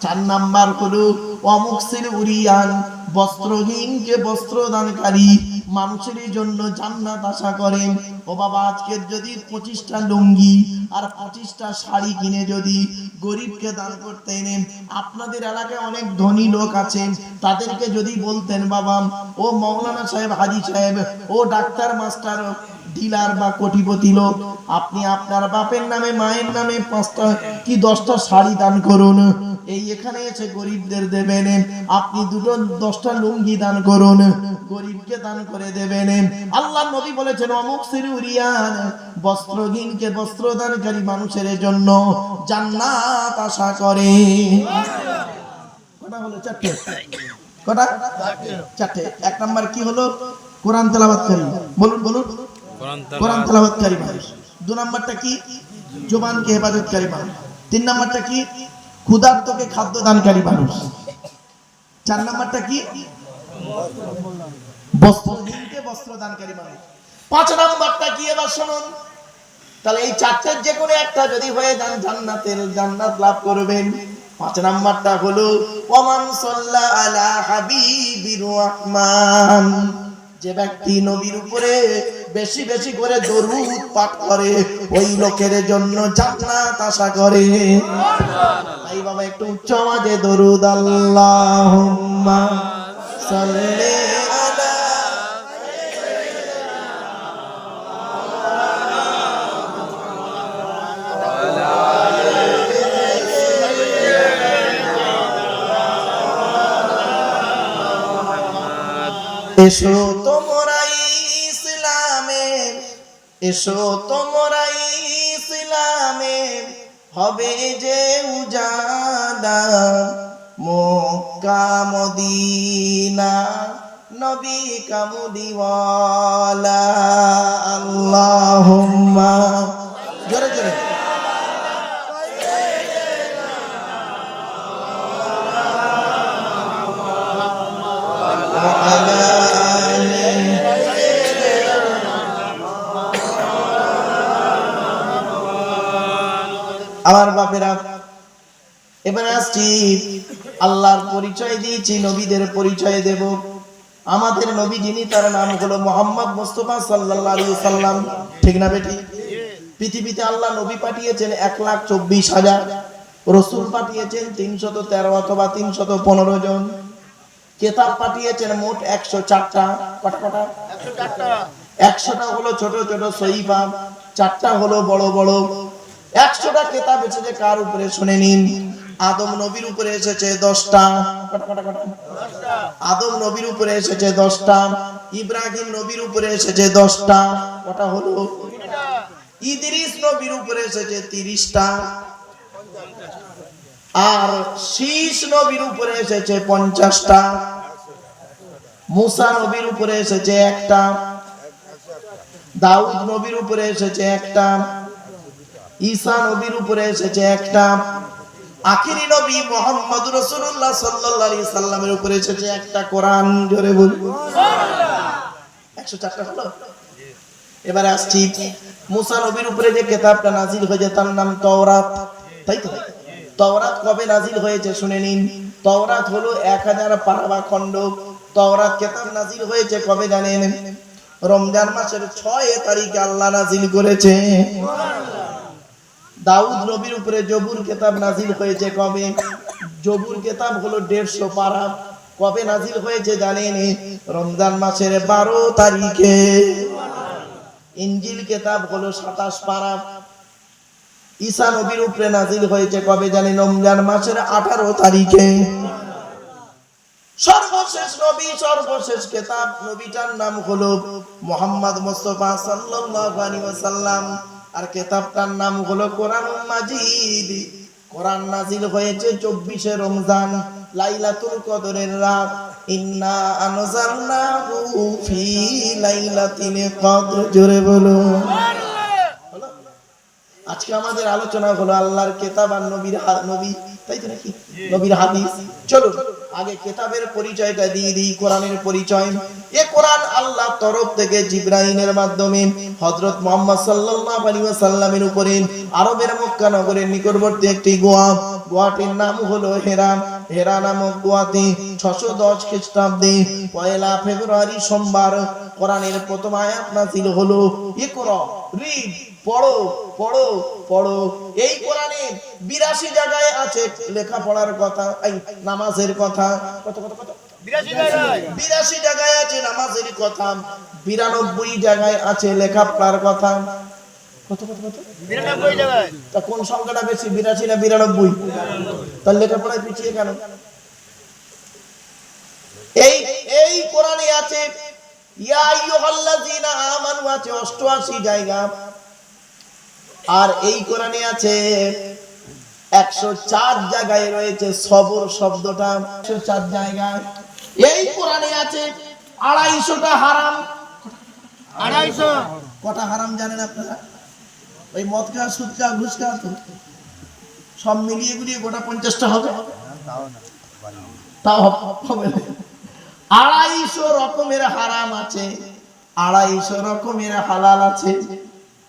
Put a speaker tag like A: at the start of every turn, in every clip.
A: চার নাম্বার হলো অমুকসির উরিয়ান বস্ত্রহীনকে বস্ত্র দানকারী মানুষের জন্য জান্নাত আশা করেন ও বাবা আজকের যদি পঁচিশটা লুঙ্গি আর পঁচিশটা শাড়ি কিনে যদি গরিবকে দান করতে নেন আপনাদের এলাকায় অনেক ধনী লোক আছেন তাদেরকে যদি বলতেন, বাবা, ও মৌলানা সাহেব, হাজি সাহেব, ও ডাক্তার মাস্টার ডিলার বা কোটিপতি লোক, আপনি আপনার বাপের নামে, মায়ের নামে পাঁচটা কি দশটা শাড়ি দান করুন। এই এখানে এসে গরিবদের দেবেন। আপনি দুটো দশটা লুঙ্গি দান করুন। গরিবকে দান করে দেবেন। আল্লাহ নবী বলেছেন, অমুক সিরুরিয়ান বস্ত্রহীনকে বস্ত্র দানকারী মানুষের জন্য জান্নাত আশা করে। কটা হলো? চারটে। কটা? চারটে। এক নাম্বার কি হলো? কোরআন তেলাবাতকারী বলুন বলুন। কোরআন মানুষ। দু কি? জোবানকে হেফাজতকারী মানুষ। তিন কি? ক্ষুধার্তকে খাদ্য দানকারী মানুষ। চার কি? বস্ত্রহীনকে বস্ত্র দানকারী মানুষ। পাঁচ কি? এবার শুনুন। তাহলে এই চারটের যে কোনো একটা যদি হয়ে যান, জান্নাতের জান্নাত লাভ করবেন। পাঁচ নাম্বারটা হলো ওমান সাল্লা আলা হাবিবির রহমান। যে ব্যক্তি নবীর উপরে বেশি বেশি করে দরুদ পাঠ করে, ওই লোকের জন্য জান্নাত আশা করে। তাই বাবা, একটু উচ্চ আওয়াজে দরুদ আল্লাহুম্মা সাল্লি এসো। এসো তোমরা ইসলামে হবে যে উজালা। মক্কা মদিনা নবী কামুদিওয়ালা আল্লাহুম্মা। জোরে জোরে। আমার বাপেরা এবারে আসছি। আল্লাহর পরিচয় দিয়েছি নবীদের পরিচয় দেব। আমাদের নবী যিনি তার নাম হলো মোহাম্মদ মুস্তফা সাল্লাল্লাহু সাল্লাম ঠিক না বেটি? পৃথিবীতে আল্লাহ নবী পাঠিয়েছেন এক লাখ চব্বিশ হাজার রসুল পাঠিয়েছেন তিনশত তেরো অথবা তিনশত পনেরো জন। কেতাব পাঠিয়েছেন মোট একশো চারটা। কটা কটা? একশোটা হলো ছোট ছোট সহিফা চারটা হলো বড় বড়। একশোটা কেতাব এসেছে কার উপরে? শুনে নিন। আদম নবীর উপরে এসেছে দশটা। আদম নবীর উপরে এসেছে দশটা। ইব্রাহিম নবীর উপরে এসেছে দশটা। কটা হলো? ইদ্রিস নবীর উপরে এসেছে তিরিশটা। আর শীষ নবীর উপরে এসেছে পঞ্চাশটা। মুসা নবীর উপরে এসেছে একটা। দাউদ নবীর উপরে এসেছে একটা। ঈসা নবীর উপরে এসেছে একটা। আখিরি নবী মোহাম্মদ রসুল্লাহ সাল্লাল্লাহু সাল্লামের উপরে এসেছে একটা কোরআন। জোরে বলব একশো চারটা হলো? এবারে আসছি। মুসা নবীর উপরে যে কেতাবটা নাজিল হয়েছে তার নাম তওরাত। তাই তো? তওরাত কবে নাজিল হয়েছে শুনে নিন। তওরাত হলো এক হাজার পারাবা খণ্ড। তওরাত কেতাব নাজিল হয়েছে কবে জানেন? রমজান মাসের ছয় তারিখে আল্লাহ নাজিল করেছে। দাউদ নবীর উপরে জবুর কেতাব নাজিল হয়েছে কবে? জবুর কেতাব হলো দেড়শো পারা। কবে নাজিল হয়েছে জানেন? রমজান মাসের বারো তারিখে। ইঞ্জিল কেতাব হলো সাতাশ পারা। ঈসা নবীর উপরে নাজিল হয়েছে কবে জানি রমজান মাসের আঠারো তারিখে। সর্বশেষ নবী, সর্বশেষ কেতাব। নবীটার নাম হলো মোহাম্মদ মুস্তফা সাল্লাল্লাহু আলাইহি ওয়াসাল্লাম। আর কেতাবটার নাম হলো কোরআন মাজিদ। কোরআন নাজিল হয়েছে চব্বিশে রমজান লাইলাতুল কদরের রাত। ইন্না আনজালনাহু ফি লাইলাতিল কদর। জোরে বলো। আজকে আমাদের আলোচনা হলো আল্লাহর কেতাব আর নবীর নবী তাই তো নাকি? নবীর হাদিস। চলো আগে কেতাবের পরিচয়টা দিয়ে দিই, কোরআনের পরিচয়। এ কোরআন আল্লাহ তরফ থেকে জিব্রাহিমের মাধ্যমে হযরত মুহাম্মদ সাল্লাল্লাহু আলাইহি ওয়াসাল্লামের উপরে আরবের মক্কা নগরের নিকটবর্তী একটি গোয়া। গোয়াটির নাম হলো হেরা। হেরা নামক গোয়াতে ছশো দশ খ্রিস্টাব্দে পয়লা ফেব্রুয়ারি সোমবার কোরআনের প্রথম আয়াত নাজিল হলো, ইকরা, রিড। পড়ো পড়ো পড়ো। এই কোরআনে বিরাশি জায়গায় আছে লেখাপড়ার কথা এই নামাজের কথা। কত কত কত? বিরাশি জায়গায়। আছে নামাজের কথা বিরানব্বই জায়গায় আছে লেখাপড়ার কথা। কত কত কত? তা কোন সংখ্যাটা বেশি বিরাশি না বিরানব্বই? তার লেখাপড়ায় পিছিয়ে কেন? এই এই কোরআনে আছে ইয়া আইয়ুহাল্লাযীনা আমানু আছে 88 জায়গা। আর এই কোরআনে আছে 104 জায়গায় রয়েছে সবর শব্দটা। 104 জায়গায়। এই কোরআনে আছে আড়াইশোটা হারাম। আড়াইশো? কটা হারাম জানেন আপনারা? ওই মদ খাওয়া সুদ খাওয়া ঘুষ খাওয়া তো? সব মিলিয়ে গুলিয়ে গোটা পঞ্চাশটা হবে? তাও হবে আড়াইশো রকমের হারাম আছে আড়াইশো রকমের হালাল আছে।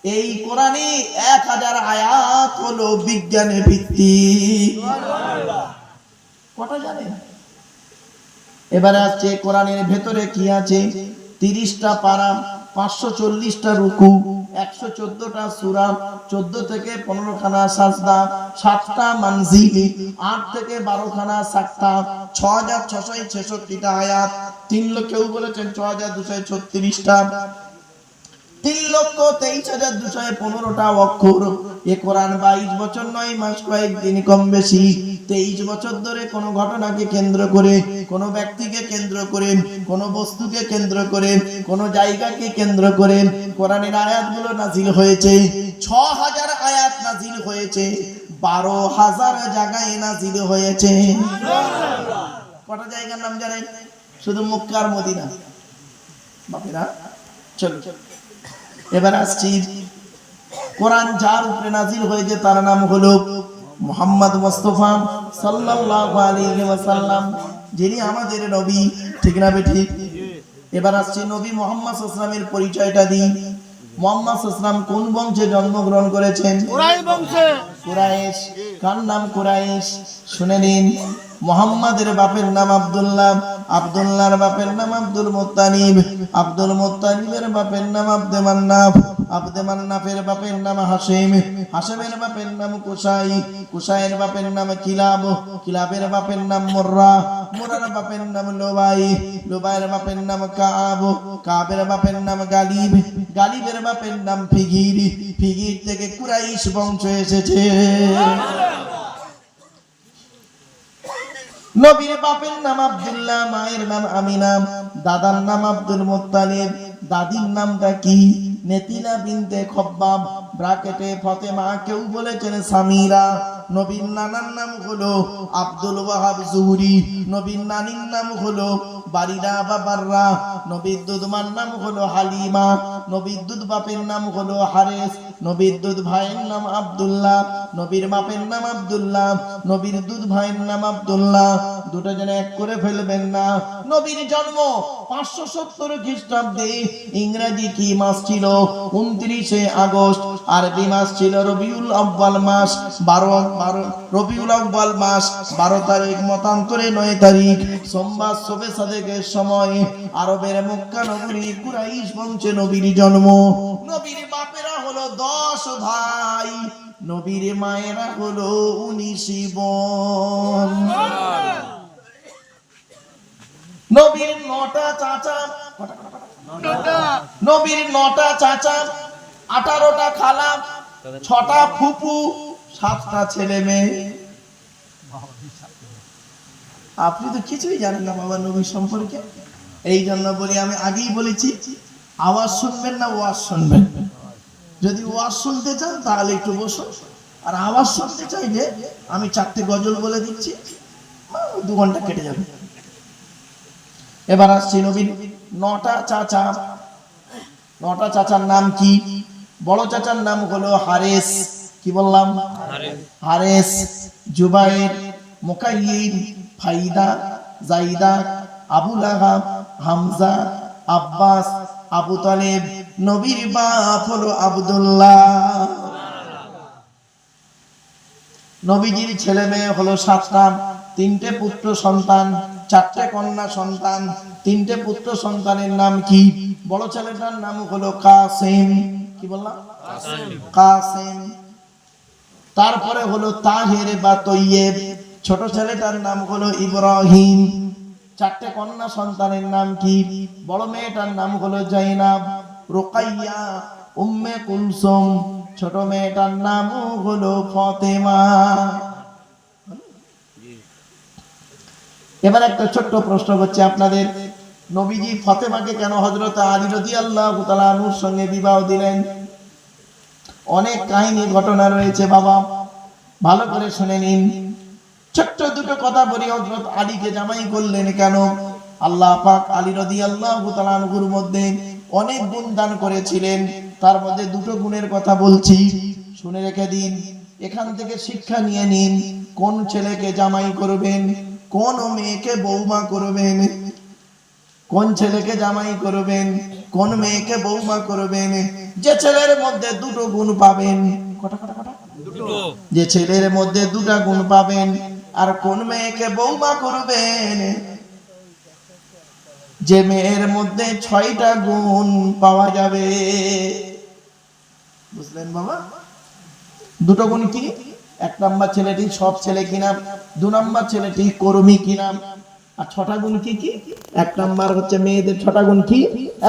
A: এই কোরআনে এক হাজার আয়াত হলো বিজ্ঞানে ভিত্তি। কটা জানে? এবারে আসছে কোরআনের ভেতরে কি আছে? তিরিশটা পারা, পাঁচশো চল্লিশটা রুকু, একশো চোদ্দটা সুরা, চোদ্দ থেকে পনেরো খানা সাজদা সাতটা মানজিলি আট থেকে বারো খানা সাতটা ছ হাজার ছশো ছেষট্টিটা আয়াত, তিন কেউ বলেছেন ছ হাজার দুশো ছত্রিশটা। তিন লক্ষ তেইশ হাজার দুশো পনেরোটা অক্ষর। এ কোরআন বাইশ বছর নয়, মাস কয়েকদিন কম বেশি। তেইশ বছর ধরে কোনো ঘটনাকে কেন্দ্র করে, কোনো ব্যক্তিকে কেন্দ্র করে, কোনো বস্তুকে কেন্দ্র করে, কোনো জায়গাকে কেন্দ্র করে কোরআনের আয়াতগুলো নাজিল হয়েছে। ছ হাজার আয়াত নাজিল হয়েছে। বারো হাজার জায়গায় নাজিল হয়েছে। কটা জায়গার নাম জানেন? শুধু মুক্কার মদিনা। বাপেরা চলো এবার আসছি। কোরআন যার উপরে নাজিল হয়েছে, তার নাম হলো মোহাম্মদ মোস্তফা সাল্লাল্লাহু আলাইহি ওয়াসাল্লাম, যিনি আমাদের নবী। ঠিক না বেঠিক এবার আসছে নবী মোহাম্মদ সাল্লামের পরিচয়টা দিই। মোহাম্মদ সাল্লাম কোন বংশে জন্মগ্রহণ করেছেন? কুরাইশ কার নাম কুরাইশ? শুনে নিন। মোহাম্মদের বাপের নাম আবদুল্লাহ। আবদুল্লাহর বাপের নাম আব্দুল মোত্তানিব আব্দুল মোত্তানিবের বাপের নাম আব্দে মান্নাফ। আব্দে মান্নাফের বাপের নাম হাসেম হাসেমের বাপের নাম কুসাই কুসাইয়ের বাপের নাম কিলাব কিলাবের বাপের নাম মুর্রা। মুরার বাপের নাম লোবাই। লোবাইয়ের বাপের নাম কাব। কাবের বাপের নাম গালিব। গালিবের বাপের নাম ফিগির। ফিগির থেকে কুরাইশ বংশ এসেছে। নবীর বাপের নাম আব্দুল্লাহ, মায়ের নাম আমিনা। দাদার নাম আব্দুল মুত্তালিব। দাদির নামটা কি? নেতিনা বিনতে খব্বাব। ব্রাকেটে ফতেমা, কেউ বলেছেন সামিরা। নবীর নানার নাম হলো আব্দুল ওয়াহাব জুহরি। নবীর নানির নাম হলো বারিরা বাবাররা নবীর দুধমার নাম হলো হালিমা। নবীর দুধ বাপের নাম হলো হারেস। নবীর দুধ ভাইয়ের নাম আব্দুল্লাহ। নবীর বাপের নাম আব্দুল্লাহ। নবীর দুধ ভাইয়ের নাম আব্দুল্লাহ। দুটো যেন এক করে ফেলবেন না। নবীর জন্ম পাঁচশো সত্তর খ্রিস্টাব্দে ইংরেজি কি মাস ছিল? উনত্রিশে আগস্ট আরবি মাস ছিল রবিউল আব্বাল মাস, বারো বারো, রবিউল আব্বাল মাস, বারো তারিখ মতান্তরে নয় তারিখ। সোমবার সবে সাদেকের সময় আরবের মক্কা নগরী কুরাইশ বংশে নবীর জন্ম। নবীর বাপেরা হলো দশ ভাই, নবীর মায়েরা হলো উনিশ বোন। নবীর নটা চাচা নবীর নটা চাচা আঠারোটা খালা ছটা ফুপু সাতটা ছেলে মেয়ে। আপনি তো কিছুই জানেন না বাবা নবী সম্পর্কে। এই জন্য বলি আমি আগেই বলেছি আওয়াজ শুনবেন না ওয়াজ শুনবেন। যদি ওয়াজ শুনতে চান তাহলে একটু বসুন। আর আওয়াজ শুনতে চাইলে আমি চারটে গজল বলে দিচ্ছি দু ঘণ্টা কেটে যাবে। এবার আসছি নবীন নটা চাচা। নটা চাচার নাম কি? বড় চাচার নাম হলো হারেস। কি বললাম? হারেস। জুবাইর মুকাইয়িন ফাইদা জাইদা আবুল আহাব হামজা আব্বাস আবু তালেব নবীর বাপ হলো আব্দুল্লাহ। নবীজির ছেলে মেয়ে হলো সাতটা তিনটে পুত্র সন্তান চারটে কন্যা সন্তান তিনটে পুত্র সন্তানের নাম কি? বড় ছেলেটার নাম হলো কাসেম। কি বললাম? কাসেম। তারপরে হলো তাহের বা তৈয়েব। ছোট ছেলেটার নাম হলো ইব্রাহিম। চারটে কন্যা সন্তানের নাম কি? বড় মেয়েটার নাম হলো জাইনাব রোকাইয়া, উম্মে কুলসুম। ছোট মেয়েটার নাম হলো ফতেমা। এবার একটা ছোট্ট প্রশ্ন করছে আপনাদের। নবীজি ফতেমাকে কেন হজরত আলী রদি আল্লাহ তালুর সঙ্গে বিবাহ দিলেন? অনেক কাহিনী ঘটনা রয়েছে বাবা। ভালো করে শুনে নিন। ছোট্ট দুটো কথা বলি হজরত আলীকে জামাই করলেন কেন? আল্লাহ পাক আলী রদি আল্লাহ তালুর মধ্যে অনেক গুণ দান করেছিলেন। তার মধ্যে দুটো গুণের কথা বলছি। শুনে রেখে দিন। এখান থেকে শিক্ষা নিয়ে নিন। কোন ছেলেকে জামাই করবেন? কোন মেয়েকে বৌমা করবেন? কোন ছেলেকে জামাই করবেন? কোন মেয়েকে বৌমা করবেন? যে ছেলের মধ্যে দুটো গুণ পাবেন। কটা কটা কটা? যে ছেলের মধ্যে দুটা গুণ পাবেন। আর কোন মেয়েকে বৌমা করবেন? যে মেয়ের মধ্যে ছয়টা গুণ পাওয়া যাবে। বুঝলেন বাবা? দুটো গুণ কি? এক নাম্বার ছেলেটি সব ছেলে কিনা দু নাম্বার ছেলেটি কর্মী কিনা। আর ছটা গুণ কি কি? এক নাম্বার হচ্ছে মেয়েদের ছটা গুণ কি?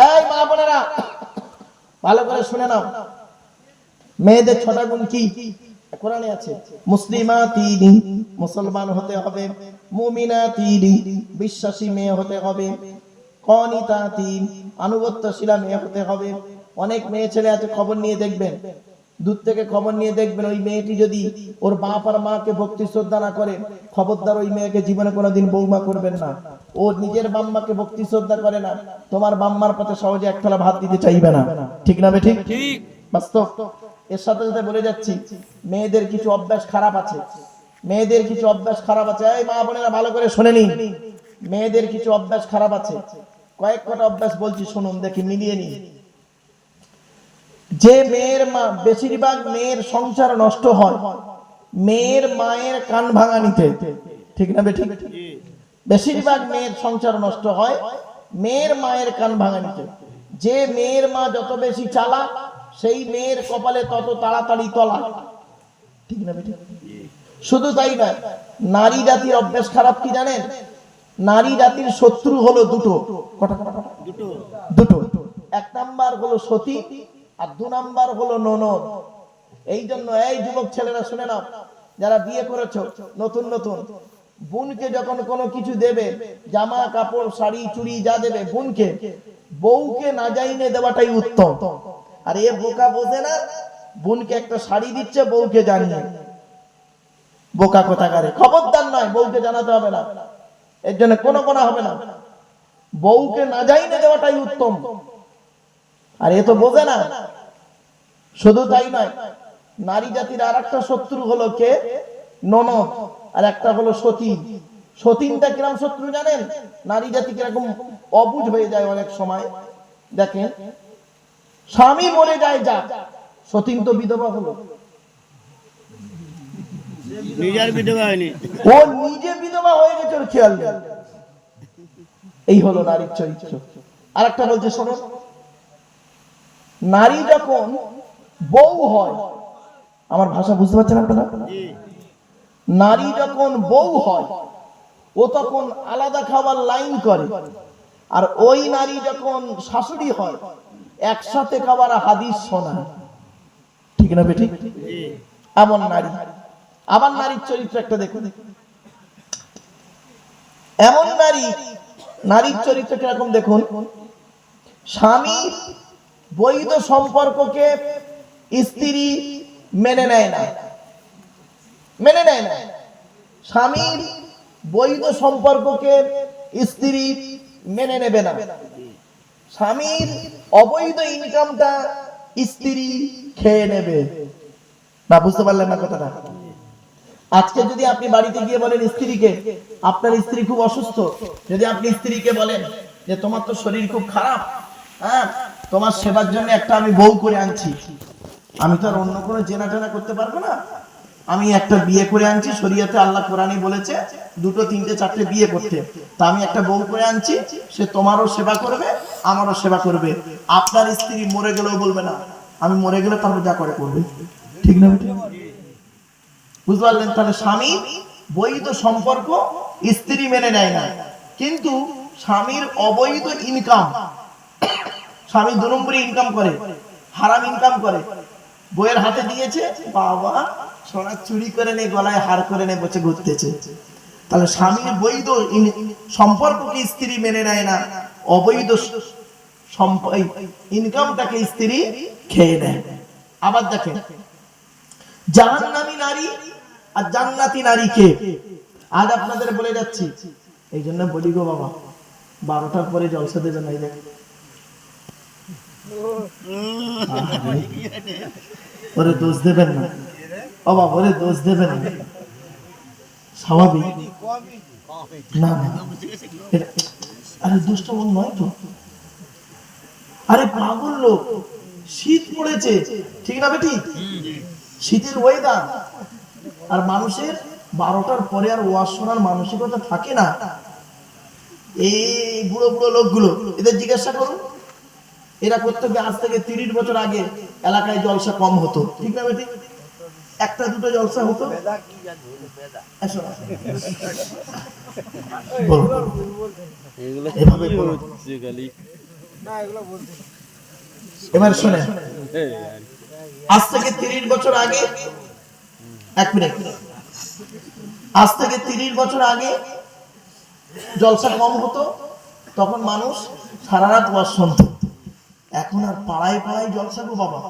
A: এই মা বোনেরা, ভালো করে শুনে নাও। মেয়েদের ছটা গুণ কি? কোরআনে আছে মুসলিমা তিনি মুসলমান হতে হবে মুমিনা তিনি বিশ্বাসী মেয়ে হতে হবে কনিতা তিন আনুগত্যশীলা মেয়ে হতে হবে। অনেক মেয়ে ছেলে আছে, খবর নিয়ে দেখবেন। দূর থেকে খবর নিয়ে দেখবেন ওই মেয়েটি যদি ওর বাপ আর মাকে ভক্তি শ্রদ্ধা না করে খবরদার ওই মেয়েকে জীবনে কোনোদিন বৌমা করবেন না। ও নিজের বাম্মাকে ভক্তি শ্রদ্ধা করে না তোমার বাম্মার পথে সহজে এক থালা ভাত দিতে চাইবে না। ঠিক না বেঠিক
B: ঠিক।
A: বাস্তব। এর সাথে সাথে বলে যাচ্ছি মেয়েদের কিছু অভ্যাস খারাপ আছে। মেয়েদের কিছু অভ্যাস খারাপ আছে। এই মা বোনেরা ভালো করে শুনে নিন। মেয়েদের কিছু অভ্যাস খারাপ আছে। কয়েক কটা অভ্যাস বলছি শুনুন দেখি মিলিয়ে নিন। যে মেয়ের মা, বেশিরভাগ মেয়ের সংসার নষ্ট হয়, মেয়ের মায়ের কান ভাঙানিতে ঠিক না বেঠিক? বেশিরভাগ মেয়ের সংসার নষ্ট হয়, মেয়ের মায়ের কান ভাঙানিতে যে মেয়ের মা যত বেশি চালাক, সেই মেয়ের কপালে তত তাড়াতাড়ি তলা ঠিক না বেঠিক? শুধু তাই নয়, নারী জাতির অভ্যাস খারাপ কি জানেন? নারী জাতির শত্রু হলো দুটো। কটা? কটা কটা দুটো। এক নাম্বার হলো সতী আর দু নাম্বার হলো ননদ। এই জন্য এই যুবক ছেলেরা, শুনে নাও, যারা বিয়ে করেছ, নতুন নতুন, বোনকে যখন কোনো কিছু দেবে, জামা, কাপড়, শাড়ি, চুড়ি, যা দেবে, বোনকে, বউকে না যাইনে দেওয়াটাই উত্তম। আর এ বোকা বোঝে না, বোনকে একটা শাড়ি দিচ্ছে, বউকে জানিয়ে। বোকা কোথাকারে? খবরদার নয়, বউকে জানাতে হবে না। এর জন্য কোনো কোনো হবে না। বউকে না যাইনে দেওয়াটাই উত্তম। আর এ তো বোঝে না। শুধু তাই নয় নারী জাতির আর একটা শত্রু হলো কে? ননদ আর একটা হলো সতীন। সতীনটা কিরম শত্রু জানেন? নারী জাতি কীরকম অবুঝ হয়ে যায় অনেক সময়। দেখেন স্বামী মরে যায় যা সতীন তো বিধবা হলো।
B: নিজের বিধবা হয়নি।
A: ও নিজে বিধবা হয়ে গেছে ওর খেয়াল এই হলো নারীর চরিত্র। আর একটা বলছে শোনো নারী যখন বউ হয় আমার ভাষা বুঝতে পারছেন আপনারা? নারী যখন বউ হয় ও তখন আলাদা খাবার লাইন করে। আর ওই নারী যখন শাশুড়ি হয় একসাথে খাবার হাদিস শোনায়। ঠিক না বেঠিক
B: জি।
A: এমন নারী। আবার নারীর চরিত্র একটা দেখুন। এমন নারী নারীর চরিত্র কীরকম দেখুন? স্বামী বৈধ সম্পর্ককে স্ত্রী মেনে নেয় না। মেনে নেয় না। স্বামীর বৈধ সম্পর্ককে স্ত্রী মেনে নেবে না। স্বামীর অবৈধ ইনকামটা স্ত্রী খেয়ে নেবে। না, বুঝতে পারলেন না কথাটা? আজকে যদি আপনি বাড়িতে গিয়ে বলেন স্ত্রীকে, আপনার স্ত্রী খুব অসুস্থ, যদি আপনি স্ত্রীকে বলেন যে তোমার তো শরীর খুব খারাপ হ্যাঁ তোমার সেবার জন্য একটা আমি বউ করে আনছি। আমি তো আর অন্য কোনো জেনা টেনা করতে পারব না। আমি একটা বিয়ে করে আনছি, শরীয়তে আল্লাহ কোরআনই বলেছে, দুটো, তিনটে, চারটে বিয়ে করতে। তা আমি একটা বউ করে আনছি, সে তোমারও সেবা করবে, আমারও সেবা করবে। আপনার স্ত্রী মরে গেলেও বলবে না। আমি মরে গেলে তারপর যা করে করবে। ঠিক না বুঝতে পারলেন? তাহলে স্বামী বৈধ সম্পর্ক স্ত্রী মেনে নেয় না। কিন্তু স্বামীর অবৈধ ইনকাম স্বামী দু নম্বরে ইনকাম করে, হারাম ইনকাম করে। বইয়ের হাতে দিয়েছে, বাবা, সোনা চুরি করে নে, গলায় হার করে নে, বসে ঘুরতেছে। তাহলে স্বামীর বৈধ সম্পর্ককে স্ত্রী মেনে নেয় না? অবৈধ ইনকামটাকে স্ত্রী খেয়ে নেয়। আবার দেখেন, জাহান্নামী নারী আর জান্নাতি নারী কে? আজ আপনাদের বলে যাচ্ছি এই জন্য বলি গো বাবা, বারোটার পরে জলসা দেবে না এই দেখ দোষ দেবেন না। বাবা দোষ দেবেন না। স্বাভাবিক। না আরে, দুষ্ট মন নয় তো। আরে, পাগল লোক। শীত পড়েছে। ঠিক না বেটি? শীতের ওয়েদার আর মানুষের বারোটার পরে আর ওয়াজ শোনার মানসিকতা থাকে না। এই বুড়ো বুড়ো লোকগুলো, এদের জিজ্ঞাসা করুন। এরা হবে আজ থেকে তিরিশ বছর আগে এলাকায় জলসা কম হতো। ঠিক না বেটি? একটা দুটো জলসা হতো। এবার শোনে। আজ থেকে তিরিশ বছর আগে এক মিনিট। আজ থেকে তিরিশ বছর আগে জলসা কম হতো, তখন মানুষ সারা রাত ওয়াজ শুনত এখন আর পাড়ায় পাড়ায় জলসা গো বাবা।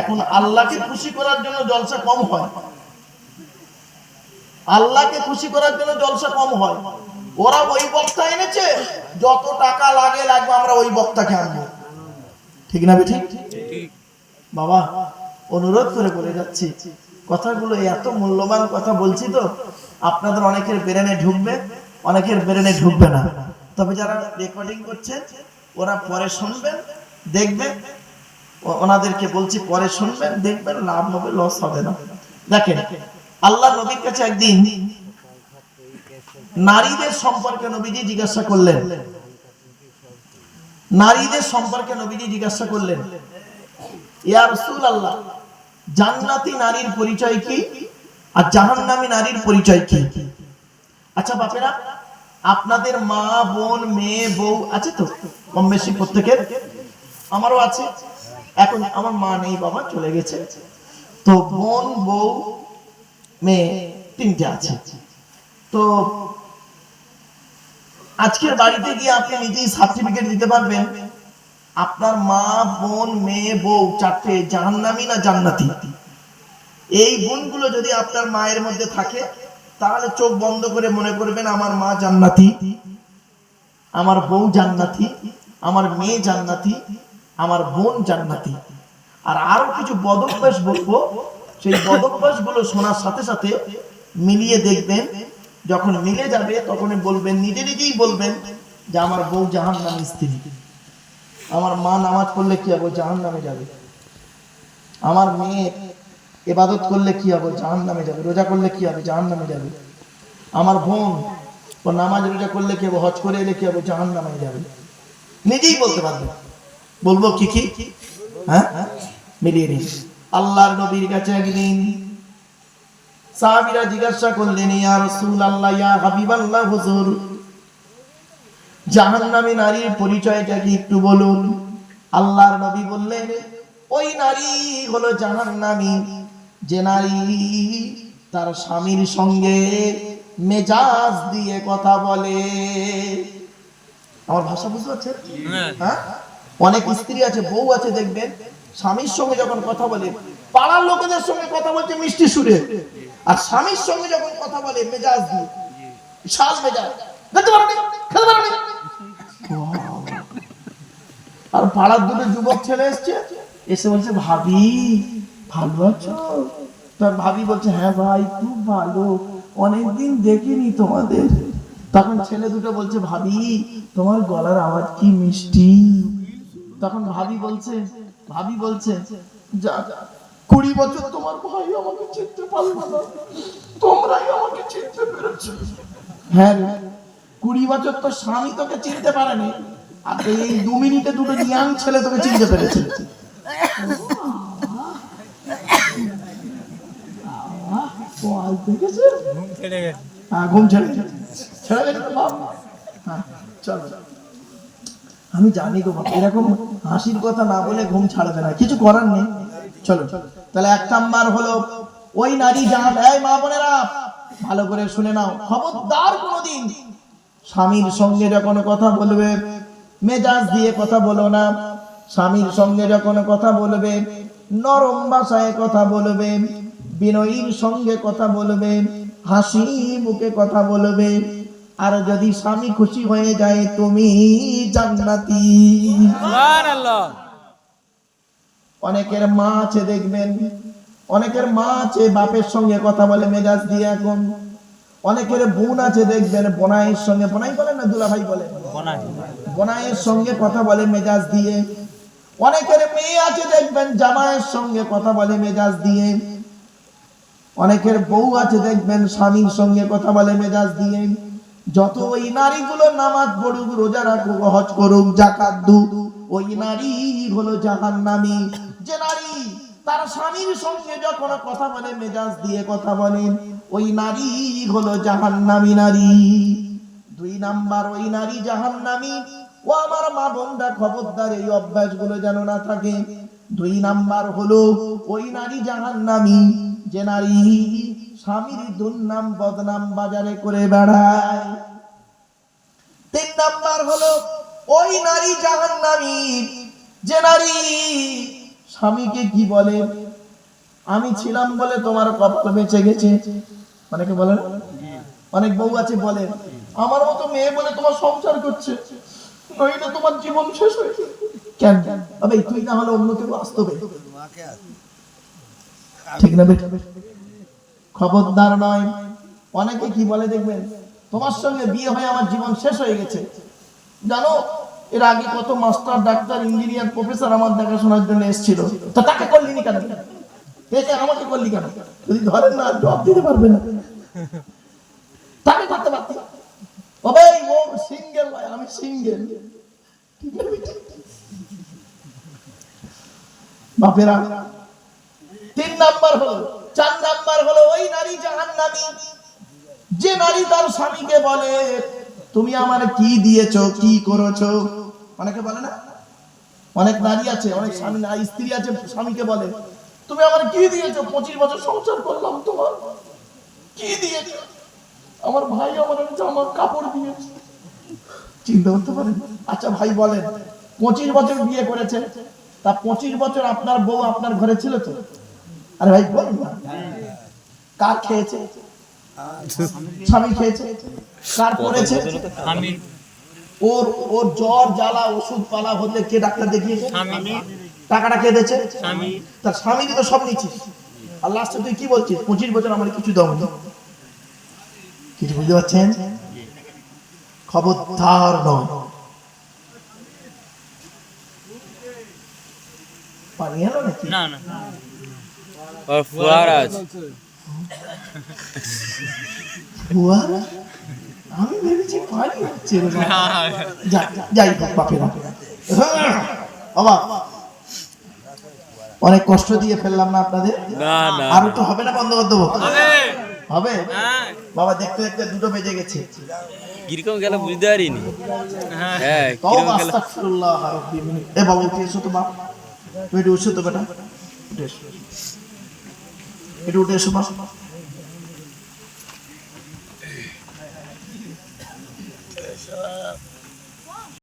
A: এখন আল্লাহকে খুশি করার জন্য জলসা কম হয়। আল্লাহকে খুশি করার জন্য জলসা কম হয়। ওরা ওই বক্তা এনেছে, যত টাকা লাগে লাগবে আমরা ওই বক্তাকে আনব। ঠিক না বেঠিক বাবা, অনুরোধ করে বলে যাচ্ছি। কথাগুলো এত মূল্যবান কথা বলছি তো, আপনাদের অনেকের ব্রেনে ঢুকবে, অনেকের ব্রেনে ঢুকবে না। তবে যারা রেকর্ডিং করছেন ওরা পরে শুনবেন। দেখবেন ওনাদেরকে বলছি, পরে শুনবেন, দেখবেন লাভ হবে লস হবে না। দেখেন আল্লাহ নবীর কাছে একদিন নারীদের সম্পর্কে নবীজি জিজ্ঞাসা করলেন। নারীদের সম্পর্কে নবীজি জিজ্ঞাসা করলেন, ইয়া রাসূলুল্লাহ, জান্নাতি নারীর পরিচয় কি? আর জাহান্নামী নারীর পরিচয় কি? আচ্ছা বাপেরা, আপনাদের মা, বোন, মেয়ে, বউ আছে তো? কম বেশি প্রত্যেকের? আমারও আছে। এখন আমার মা নেই, বাবা চলে গেছে। তো বোন, বউ, মেয়ে তিনটে আছে। তো আজকের বাড়িতে গিয়ে আপনি নিজেই সার্টিফিকেট দিতে পারবেন, আপনার মা, বোন, মেয়ে, বউ চারটে জাহান্নামী না জান্নাতি? এই গুণগুলো যদি আপনার মায়ের মধ্যে থাকে, তাহলে চোখ বন্ধ করে মনে করবেন, আমার মা জান্নাতি, আমার বউ জান্নাতি, আমার মেয়ে জান্নাতি আমার বোন জান্নাতি। আর আরও কিছু বদভ্যাস বলব, সেই বদভ্যাসগুলো শোনার সাথে সাথে মিলিয়ে দেখবেন, যখন মিলে যাবে তখন বলবেন, নিজে নিজেই বলবেন যে আমার বউ জাহান্নামী স্ত্রী। আমার মা নামাজ পড়লে কি হবে? জাহান নামে যাবে। আমার মেয়ে এবাদত করলে কি হবে? জাহান নামে যাবে। রোজা করলে কি হবে? জাহান নামে যাবে। আমার বোন ও নামাজ রোজা করলে কি হবে? হজ করে এলে কি হবে? জাহান নামে যাবে। নিজেই বলতে পারবে বলব কি কি? হ্যাঁ? মিলিয়ে নিস। আল্লাহর নবীর কাছে একদিন সাহাবীরা জিজ্ঞাসা করলেন ইয়া রাসূলুল্লাহ ইয়া হাবিবাল্লাহ হুজুর জাহান্নামী নারীর পরিচয়টা কি একটু বলুন? আল্লাহর নবী বললেন ওই নারী হলো জাহান্নামী। যে নারী তার স্বামীর সঙ্গে মেজাজ দিয়ে কথা বলে। আমার ভাষা বুঝতে পারছেন? হ্যাঁ। অনেক স্ত্রী আছে বউ আছে দেখবেন স্বামীর সঙ্গে যখন কথা বলে পাড়ার লোকেদের সঙ্গে কথা বলছে মিষ্টি সুরে। আর স্বামীর সঙ্গে যখন কথা বলে মেজাজ দিয়ে বিশাল মেজাজ। দেখতে পারো খেতে পারো আর পাড়ার দুটো যুবক ছেলে এসছে এসে বলছে ভাবি ভালো আছো? তার ভাবি বলছে হ্যাঁ ভাই খুব ভালো। অনেকদিন দেখিনি তোমাদের। তখন ছেলে দুটো বলছে ভাবি তোমার গলার আওয়াজ কি মিষ্টি? তখন ভাবি বলছে ভাবি বলছে যা কুড়ি বছর তোমার ভাই আমাকে চিনতে পারল না তোমরাই আমাকে চিনতে পেরেছ হ্যাঁ কুড়ি বছর তো স্বামী তোকে চিনতে পারেনি আর এই দু মিনিটে দুটো ইয়াং ছেলে তোকে চিনতে পেরেছে হ্যাঁ ঘুম ছেড়ে। ছেড়ে গেছে হ্যাঁ চলো আমি জানি গো এরকম হাসির কথা না বলে ঘুম ছাড়বে না, কিছু করার নেই। চলো, তাহলে এক নাম্বার হলো, ওই নারী এই মা বোনেরা, ভালো করে শুনে নাও। খবরদার কোনোদিন স্বামীর সঙ্গে যখন কথা বলবে, মেজাজ দিয়ে কথা বলো না। স্বামীর সঙ্গে যখন কথা বলবে, নরম ভাষায় কথা বলবে, বিনয়ীর সঙ্গে কথা বলবে, হাসি মুখে কথা বলবে আর যদি স্বামী খুশি হয়ে যায় তুমি জান্নাতি। অনেকের মা আছে দেখবেন। অনেকের মা আছে বাপের সঙ্গে কথা বলে মেজাজ দিয়ে এখন। অনেকের বোন আছে দেখবেন বোনাইয়ের সঙ্গে। বোনাই বলেন না দুলা ভাই বলে বোনাইয়ের সঙ্গে কথা বলে মেজাজ দিয়ে। অনেকের মেয়ে আছে দেখবেন জামাইয়ের সঙ্গে কথা বলে মেজাজ দিয়ে। অনেকের বউ আছে দেখবেন স্বামীর সঙ্গে কথা বলে মেজাজ দিয়ে। যত ওই নারীগুলো নামাজ পড়ুক, রোজা রাখুক, হজ করুক জাকাত দুক, ওই নারী হলো জাহান জাহান্নামী। যে নারী তার স্বামীর সঙ্গে যখন কথা বলে, মেজাজ দিয়ে কথা বলেন ওই নারী হলো জাহান্নামী নারী। দুই নাম্বার, ওই নারী জাহান জাহান্নামী। ও আমার মা বোনরা খবরদার, এই অভ্যাসগুলো যেন না থাকে। দুই নাম্বার হলো ওই নারী জাহান্নামী। যে নারী স্বামীর দুর্নাম বদনাম বাজারে করে বেড়ায়। তিন নাম্বার হলো, ওই নারী জাহান্নামী যে নারী স্বামীকে কি বলে? আমি ছিলাম বলে তোমার কপাল বেঁচে গেছে। অনেকে বলে? অনেক বউ আছে বলে, আমার মতো মেয়ে বলে তোমার সংসার করছে। নইলে তোমার জীবন শেষ হয়েছে কেন? আবে, তুই না হলে অন্য কেউ আসতে ঠিক না বেটা খবরদার নয়। অনেকে কি বলে দেখবেন, তোমার সঙ্গে বিয়ে হয়ে আমার জীবন শেষ হয়ে গেছে। জানো, এর আগে কত মাস্টার, ডাক্তার, ইঞ্জিনিয়ার, প্রফেসর আমার দেখাশোনার জন্য এসেছিল। তো তাকে করলি কেন? একে আমাকে করলি কেন? যদি ধরেন না, জবাব দিতে পারবে না। তাকে করতে পারতি। ভাই ও সিঙ্গেল ভাই আমি সিঙ্গেল বাপেরা, তিন নাম্বার হলো চার নাম্বার হলো ওই নারী জাহান্নামী। যে নারী তার স্বামীকে বলে, তুমি আমার কি দিয়েছ, কি করেছ? অনেকে বলে না? অনেক নারী আছে, অনেক স্বামী নারী স্ত্রী আছে, স্বামীকে বলে, তুমি আমার কি দিয়েছ? পঁচিশ বছর সংসার করলাম তোমার। কি দিয়েছ? আমার ভাই আমার জামা কাপড় দিয়েছে। চিন্তা করতে পারেন? আচ্ছা ভাই বলেন, পঁচিশ বছর বিয়ে করেছে তা পঁচিশ বছর আপনার বউ আপনার ঘরে ছিল তো? আরে ভাই বলুন না। কার খেয়েছে? স্বামী খেয়েছে? কার
B: আমি
A: ওর ওর জ্বর জ্বালা ওষুধ পালা হতে কে ডাক্তার দেখিয়েছে? টাকাটা কে দিয়েছে? তার স্বামী। তো সব নিচ্ছিস। আর লাস্টে তুই কি বলছিস? পঁচিশ বছর আমার কিছু দাও কিছু বুঝতে পারছেন? খবরদার নয়। পানি এলো নাকি?
B: না না। আর ফুয়ারা আছে
A: ফুয়ারা? আমি ভেবেছি পানি হচ্ছে রে বাবা। যা, যা, যাই হোক বাপেরা বাবা। অনেক কষ্ট দিয়ে ফেললাম না আপনাদের?
B: না না
A: আরও তো হবে না বন্ধ করে দেবো
B: হবে।
A: হবে?
B: হ্যাঁ।
A: বাবা দেখতে দেখতে দুটো বেজে গেছে।
B: কীরকম গেল বুঝতে পারিনি। হ্যাঁ। কীরকম গেল।
A: মিন। এ বাবা উঠে এসো তো বাপ। তুমি উঠছো তো বেটা। উঠে এসো। একটু উঠে